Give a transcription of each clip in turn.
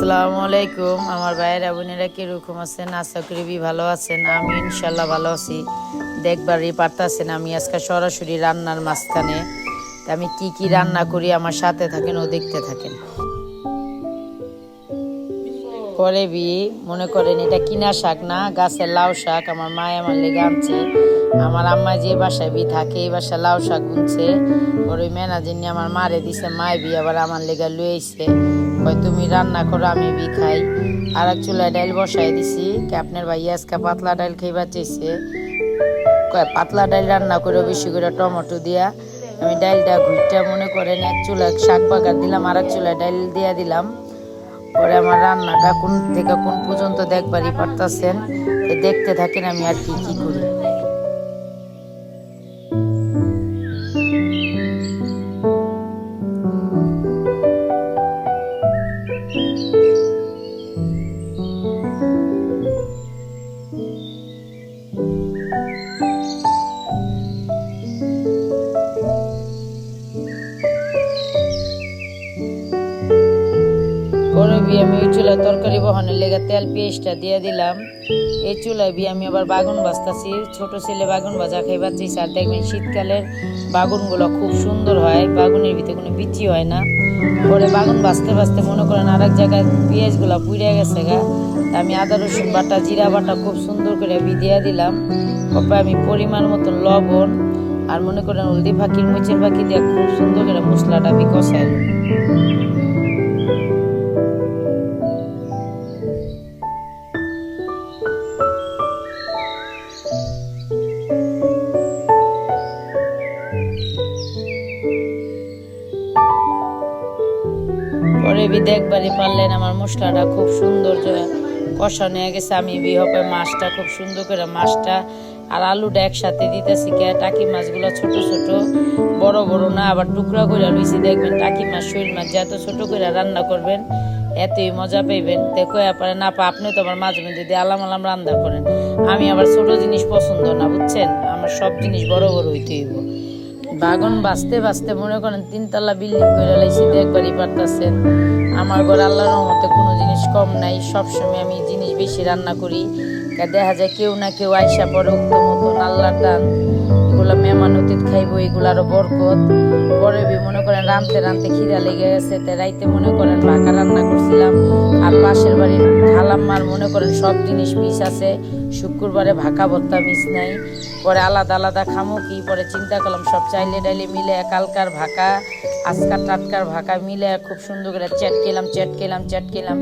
আসসালামু আলাইকুম। আমার ভাইয়েরা, বোনেরা কীরকম আছেন? আশা করি ভালো আছেন। আমি ইনশাল্লাহ ভালো আছি। দেখবারই পারতাছেন আমি আজকে সরাসরি রান্নার মাঝখানে। আমি কি কি রান্না করি, আমার সাথে থাকেন, ও দেখতে থাকেন। পরে বি, মনে করেন এটা কিনা শাক না, গাছের লাউ শাক, আমার মায় আমার লেগে আনছে। আমার আম্মা যে বাসায় বি থাকে, এই বাসায় লাউ শাক গুনছে। ওর ওই নিয়ে আমার মারে দিছে, মায় বি আবার আমার লেগে লুয়েছে কয় তুমি রান্না করো, আমি বি খাই। আর এক চুলায় ডাইল বসাই দিছি। কে আপনার ভাই, আজকে পাতলা ডাইল খাইবার চাইছে। কয়, পাতলা ডাইল রান্না করে, বেশি করে টমেটো দিয়া। আমি ডাইলটা ঘুরটা মনে করেন, এক চুলায় শাক বাগার দিলাম আর এক চুলায় ডাইল দিয়া দিলাম। পরে আমার রান্নাটা কোন থেকে কোন পর্যন্ত দেখবারই পারতাছেন দেখতে থাকেন আমি আর কি কি করি। চুলায় তরকারি বহনের লেগে তেল পেঁয়াজটা দিয়ে দিলাম। এই চুলায় বি আমি আবার বাগুন বাজতাছি। ছোট ছেলে বাগুন ভাজা খাইবার চাইছি। আর দেখবেন শীতকালের বাগুনগুলো খুব সুন্দর হয়। বাগুনের ভিতরে কোনো বিচি হয় না। পরে বাগুন বাজতে বাজতে মনে করেন আর এক জায়গায় পেঁয়াজগুলো পুড়ে গেছে গা। আমি আদা, রসুন বাটা, জিরা বাটা খুব সুন্দর করে দিয়ে দিলাম। তারপরে আমি পরিমাণ মতো লবণ আর মনে করেন হলদি ফাঁকির মুচের ফাঁকি দিয়ে খুব সুন্দর করে মশলাটা আমি কষাইলাম পরে বি দেখবারই পারলেন, আমার মশলাটা খুব সুন্দর কষা নিয়ে গেছে। আমি বি হবে মাছটা খুব সুন্দর করে মাছটা আর আলুটা একসাথে দিতেছি কে, টাকি মাছগুলো ছোট ছোট, বড় বড় না, আবার টুকরা করে লুইছি। দেখবেন টাকি মাছ, শৈল মাছ যত ছোট করে রান্না করবেন, এতই মজা পাইবেন। দেখো কয়া না পা আপনি তো আমার মাঝে মধ্যে দিয়ে আলাম আলাম রান্না করেন। আমি আবার ছোট জিনিস পছন্দ না, বুঝছেন? আমার সব জিনিস বড় বড় হইতে হইব। বাগন বাঁচতে বাঁচতে মনে করেন তিনতলা বিল্ডিং করে লাইছি দেখবারই পারতেছেন। আমার ঘর আল্লাহর মতে কোনো জিনিস কম নাই, সবসময় আমি জিনিস বেশি রান্না করি। দেখা যায় কেউ না কেউ আইসা পরে উত্তম মতন আল্লাহর দান। এগুলো মেহমান অতীত খাইবো এগুলো আরও বরকত। পরে মনে করেন রানতে রানতে খিদা লেগে গেছে, তে রাইতে মনে করেন ভাকা রান্না করছিলাম। আর পাশের বাড়ির খালাম্মার মনে করেন সব জিনিস মিস আছে, শুক্রবারে ভাকা ভর্তা মিস নাই। পরে আলাদা আলাদা খামো কি, পরে চিন্তা করলাম, সব চাইলে ডাইলে মিলে কালকার ভাকা, আজকার টাটকার ভাকা মিলে খুব সুন্দর করে চ্যাট খেলাম চ্যাট খেলাম চ্যাট খেলাম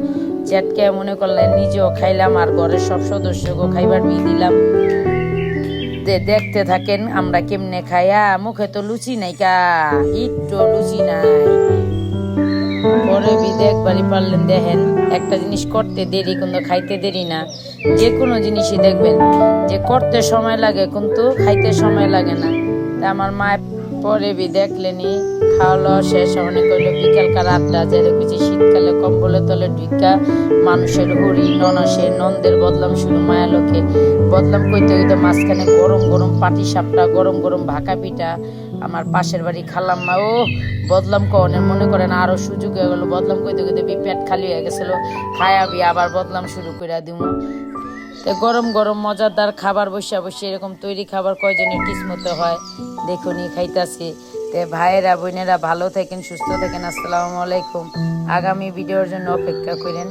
চ্যাট খেয়ে মনে করলেন, নিজেও খাইলাম, আর ঘরের সব সদস্যকেও খাইবার বিয়ে দিলাম। দেখতে থাকেন, আমরা কেমনে খাইয়া? মুখে তো লুচি নাই কা, একটু লুচি নাই। পরে বি বাড়ি পারলেন, দেখেন, একটা জিনিস করতে দেরি, কিন্তু খাইতে দেরি না। যে কোনো জিনিসই দেখবেন, যে করতে সময় লাগে, কিন্তু খাইতে সময় লাগে না। তা আমার মা পরে বি দেখলেনি খাওয়া দাওয়া শেষ অনেক হইল বিকালকার আড্ডা যেটা কিছু শীতকালে কম্বলের তলে ঢুকা মানুষের হরি ননসে নন্দের বদলাম শুরু মায়ালোকে বদলাম কইতে কইতে মাঝখানে গরম গরম পাটি সাপটা, গরম গরম ভাকা পিঠা, আমার পাশের বাড়ি খালাম মা ও বদলাম কনের মনে করেন আরও সুযোগ হয়ে গেল। বদলাম কইতে কইতে বি পেট খালি হয়ে গেছিল, খায়া বি আবার বদলাম শুরু করে তো গরম গরম মজাদার খাবার বসে বসে এরকম তৈরি খাবার কয়জনের কিসমতে হয়, দেখুনি খাইতাছি। তে ভাইয়েরা বোনেরা ভালো থাকেন সুস্থ থাকেন। আসসালামু আলাইকুম। আগামী ভিডিওর জন্য অপেক্ষা করেন।